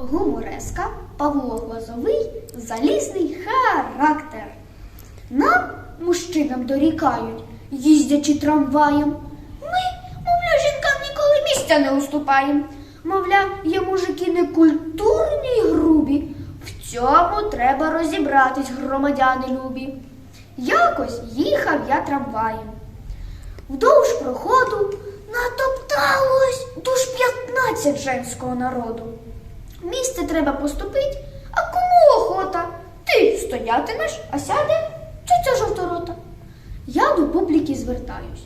Гумореска Павло Глазовий залізний характер. Нам, мужчинам, дорікають, їздячи трамваєм. Ми, мовляв, жінкам ніколи місця не уступаємо. Мовляв, є мужики некультурні й грубі. В цьому треба розібратись, громадяни любі. Якось їхав я трамваєм. Вдовж проходу натопталось душ 15 женського народу. Місце треба поступить, а кому охота? Ти стоятимеш, а сяде ця жовторота. Я до публіки звертаюсь.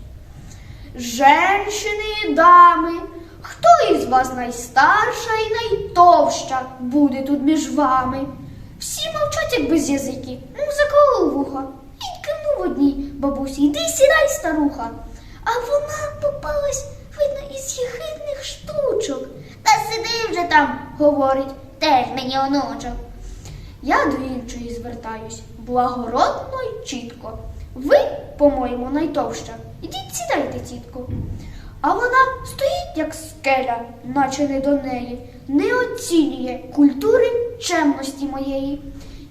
Женщини і дами, хто із вас найстарша і найтовща буде тут між вами? Всі мовчать, як без язики, мов заколов вуха. І кивнув одній бабусі, йди сідай, старуха. А вона попалась, видно, із єхидних штучок. Та сиди вже там, говорить, теж мені онучок. Я до іншої звертаюсь, благородно й чітко. Ви, по-моєму, найтовща. Ідіть сідайте, тітко. А вона стоїть, як скеля, наче не до неї, не оцінює культури чемності моєї.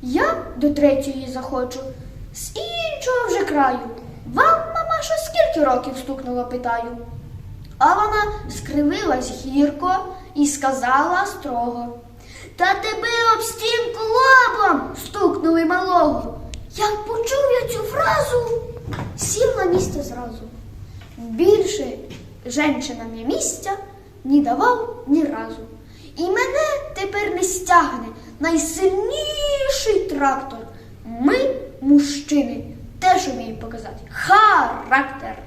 Я до третьої захочу, з іншого вже краю. Вам, мамашо, скільки років стукнуло, питаю. А вона скривилась гірко і сказала строго. Та тебе об стінку лобом стукнули малого. Як почув я цю фразу, сів на місце зразу. Більше женщинам я місця ні давав ні разу. І мене тепер не стягне найсильніший трактор. Ми, мужчини, теж вміємо показати характер.